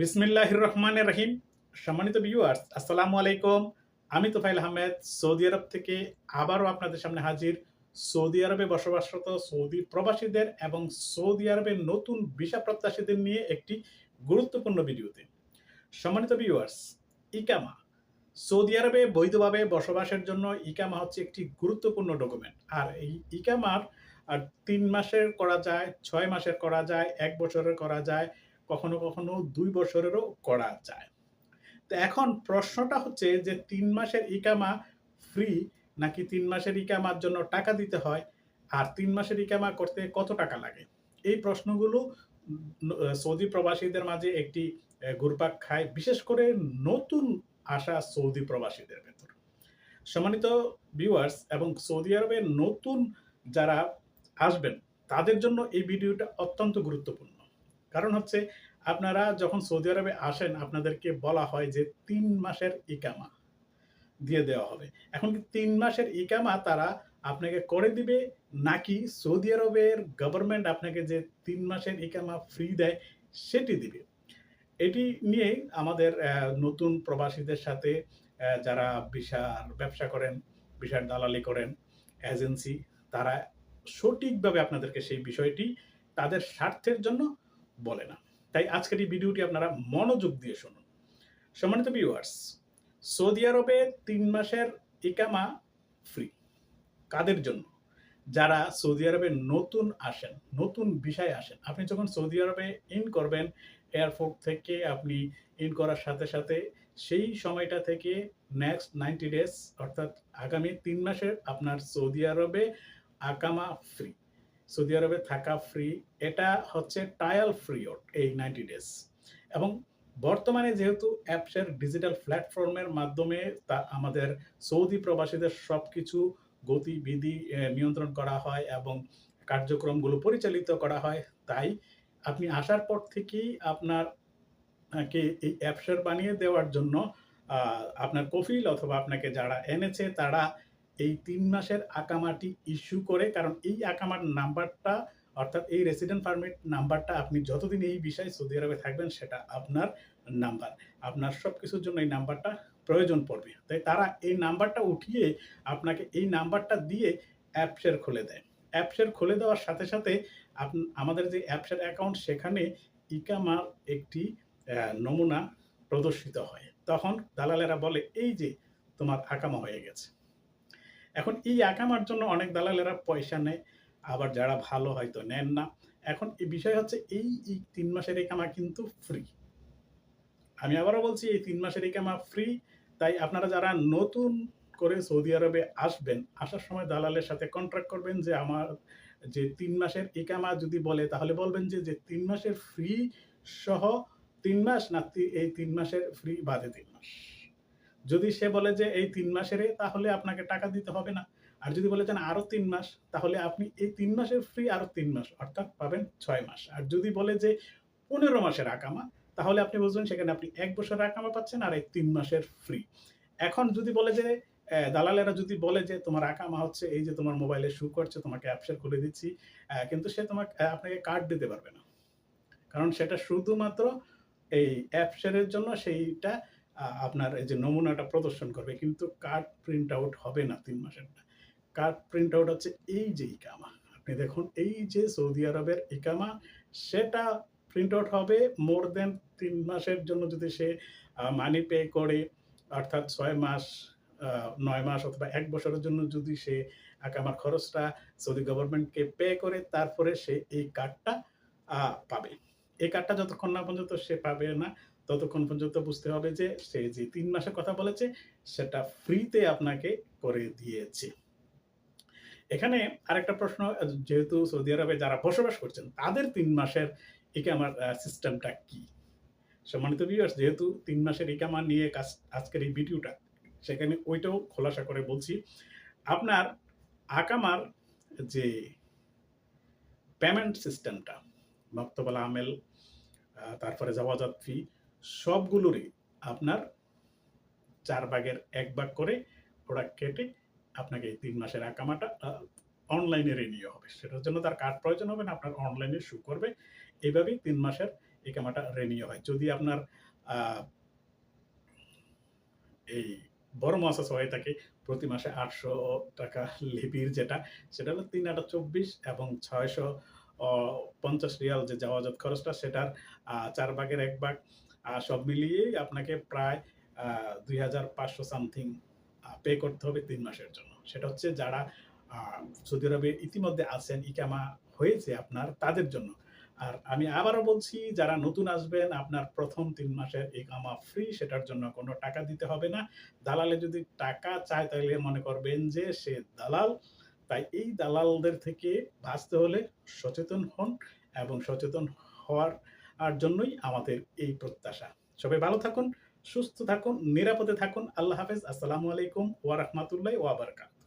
বিসমিল্লাহির রহমানের রহিম। সম্মানিত ভিউয়ার্স আসসালামু আলাইকুম। আমি তোফাইল আহমেদ, সৌদি আরব থেকে আবারও আপনাদের সামনে হাজির। সৌদি আরবে বসবাসরত সৌদি প্রবাসীদের এবং সৌদি আরবের নতুন ভিসা প্রত্যাশীদের নিয়ে একটি গুরুত্বপূর্ণ ভিডিওতে। সম্মানিত ভিউয়ার্স ইকামা। সৌদি আরবে বৈধভাবে বসবাসের জন্য ইকামা হচ্ছে একটি গুরুত্বপূর্ণ ডকুমেন্ট আর এই ইকামার, আর তিন মাসের করা যায়, ছয় মাসের করা যায়, এক বছরের করা যায় কখনো কখনো দুই বছরেরও করা যায়। তো এখন প্রশ্নটা হচ্ছে যে তিন মাসের ইকামা ফ্রি নাকি তিন মাসের ইকামার জন্য টাকা দিতে হয়? আর তিন মাসের ইকামা করতে কত টাকা লাগে? এই প্রশ্নগুলো সৌদি প্রবাসীদের মাঝে একটি ঘুরপাক খায়, বিশেষ করে নতুন আসা সৌদি প্রবাসীদের ভেতর। সম্মানিত ভিউয়ার্স এবং সৌদি আরবের নতুন যারা আসবেন, তাদের জন্য এই ভিডিওটা অত্যন্ত গুরুত্বপূর্ণ। কারণ হচ্ছে আপনারা যখন সৌদি আরবে আসেন, আপনাদেরকে বলা হয় যে তিন মাসের ইকামা দিয়ে দেওয়া হবে। এখন কি তিন মাসের ইকামা তারা আপনাকে করে দিবে, নাকি সৌদি আরবের গভর্নমেন্ট আপনাকে যে তিন মাসের ইকামা ফ্রি দেয়, সেটি দিবে? এটি নিয়ে আমাদের নতুন প্রবাসীদের সাথে যারা বিশার ব্যবসা করেন বিশার দালালি করেন এজেন্সি তারা সঠিকভাবে আপনাদেরকে সেই বিষয়টি তাদের স্বার্থের জন্য বলে না। তাই আজকের এই ভিডিওটি আপনারা মনোযোগ দিয়ে শুনুন। সম্মানিত ভিউয়ার্স সৌদি আরবে তিন মাসের ইকামা ফ্রি কাদের জন্য? যারা সৌদি আরবে নতুন আসেন, নতুন বিষয় আসেন, আপনি যখন সৌদি আরবে ইন করবেন এয়ারপোর্ট থেকে আপনি ইন করার সাথে সাথে সেই সময়টা থেকে নেক্সট নাইনটি ডেজ অর্থাৎ আগামী তিন মাসের আপনার সৌদি আরবে আকামা ফ্রি সৌদি আরবে থাকা ফ্রি এটা হচ্ছে ট্রায়াল ফ্রি এই নাইনটি ডেজ এবং বর্তমানে যেহেতু অ্যাপসের ডিজিটাল প্ল্যাটফর্মের মাধ্যমে তা আমাদের সৌদি প্রবাসীদের সব কিছু গতিবিধি নিয়ন্ত্রণ করা হয় এবং কার্যক্রমগুলো পরিচালিত করা হয়, তাই আপনি আসার পর থেকেই আপনার কে এই অ্যাপসের বানিয়ে দেওয়ার জন্য আপনার কফিল অথবা আপনাকে যারা এনেছে তারা এই তিন মাসের আকামাটি ইস্যু করে, কারণ এই আকামার নাম্বারটা, অর্থাৎ এই রেসিডেন্ট পারমিট নাম্বারটা আপনি যতদিন এই বিষয়ে সৌদি আরবে থাকবেন, সেটা আপনার নাম্বার। আপনার সব কিছুর জন্য এই নাম্বারটা প্রয়োজন পড়বে। তাই তারা এই নাম্বারটা উঠিয়ে আপনাকে এই নাম্বারটা দিয়ে অ্যাপসের খুলে দেয়। অ্যাপসের খুলে দেওয়ার সাথে সাথে আমাদের যে অ্যাপসের অ্যাকাউন্ট সেখানে ইকামার একটি নমুনা প্রদর্শিত হয়। তখন দালালেরা বলে, এই যে তোমার আকামা হয়ে গেছে। এখন এই আকামার জন্য অনেক দালালেরা পয়সা নেয়, আবার যারা ভালো হয়তো নেন না। এখন এই বিষয় হচ্ছে এই তিন মাসের একামা কিন্তু ফ্রি আমি আবারও বলছি, এই তিন মাসের একামা ফ্রি তাই আপনারা যারা নতুন করে সৌদি আরবে আসবেন, আসার সময় দালালের সাথে কন্ট্রাক্ট করবেন যে আমার যে তিন মাসের একামা যদি বলে, তাহলে বলবেন যে যে তিন মাসের ফ্রি সহ তিন মাস না, এই তিন মাসের ফ্রি বাদে তিন মাস। যদি সে বলে যে এই তিন মাসের তাহলে আপনাকে টাকা দিতে হবে না। আর যদি বলে যে না, আরও তিন মাস, তাহলে আপনি এই তিন মাসের ফ্রি আরও তিন মাস, অর্থাৎ পাবেন ছয় মাস। আর যদি বলে যে পনেরো মাসের আকামা, তাহলে আপনি বুঝবেন সেখানে আপনি এক বছরের আকামা পাচ্ছেন আর এই তিন মাসের ফ্রি এখন যদি বলে যে দালালেরা যদি বলে যে তোমার আকামা হচ্ছে, এই যে তোমার মোবাইলে শু করছে, তোমাকে অ্যাপসের খুলে দিচ্ছি কিন্তু সে তোমাকে আপনাকে কার্ড দিতে পারবে না। কারণ সেটা শুধুমাত্র এই অ্যাপসের জন্য সেইটা আপনার এই যে নমুনাটা প্রদর্শন করবে, কিন্তু কার্ড প্রিন্ট আউট হবে না তিন মাসেরটা কার্ড প্রিন্ট আউট হচ্ছে এই যে ইকামা। আপনি দেখুন, এই যে সৌদি আরবের ইকামা, সেটা প্রিন্ট আউট হবে মোর দেন তিন মাসের জন্য যদি সে মানি পে করে, অর্থাৎ ছয় মাস নয় মাস অথবা এক বছরের জন্য যদি সে আকামার খরচটা সৌদি গভর্নমেন্টকে পে করে, তারপরে সে এই কার্ডটা পাবে। এই কার্ডটা যতক্ষণ না পর্যন্ত সে পাবে না ততক্ষণ পর্যন্ত বুঝতে হবে যে সে যে তিন মাসের কথা বলেছে, সেটা ফ্রিতে আপনাকে করে দিয়েছে। এখানে আরেকটা প্রশ্ন, যেহেতু সৌদি আরবে যারা বসবাস করছেন, তাদের তিন মাসের ইকামার সিস্টেমটা কি? সম্মানিত ভিউয়ার্স যেহেতু তিন মাসের ইকামা নিয়ে কাজ, আজকের এই ভিডিওটা সেখানে ওইটাও খোলাসা করে বলছি। আপনার আকামার যে পেমেন্ট সিস্টেমটা মক্তবাল আমেল তারপরে জাওয়াজাত ফি সবগুলোরই আপনার চার ভাগের এক ভাগ করে প্রোডাক্ট কেটে আপনাকে এই তিন মাসের আকামাটা অনলাইনে রিনিউ হবে। সেটার জন্য তার কার্ড প্রয়োজন হবে না, আপনার অনলাইনে শু করবে। এইভাবেই তিন মাসের ইকামাটা রেনিউ হয়। যদি আপনার এই বড় মাসাস হয়ে থাকে, প্রতি মাসে আটশো টাকা লিপির যেটা, সেটা হলো তিন আটা চব্বিশ এবং ছয়শো পঞ্চাশ রিয়াল যে যাওয়াজাত খরচটা, সেটার চার ভাগের এক ভাগ। সব মিলিয়েই আপনাকে প্রায় দুই হাজার পাঁচশো সামথিং পে করতে হবে তিন মাসের জন্য। সেটা হচ্ছে যারা সৌদি আরবে ইতিমধ্যে আছেন, ইকামা হয়েছে আপনার, তাদের জন্য। আর আমি আবারও বলছি, যারা নতুন আসবেন, আপনার প্রথম তিন মাসের ইকামা ফ্রি সেটার জন্য কোনো টাকা দিতে হবে না। দালালে যদি টাকা চায়, তাহলে মনে করবেন যে সে দালাল। তাই এই দালালদের থেকে বাঁচতে হলে সচেতন হন এবং সচেতন হওয়ার আর জন্যই আমাদের এই প্রত্যাশা। সবাই ভালো থাকুন, সুস্থ থাকুন, নিরাপদে থাকুন। আল্লাহ হাফেজ। আসসালামু আলাইকুম ওয়া রাহমাতুল্লাহি ওয়া বারাকাতুহু।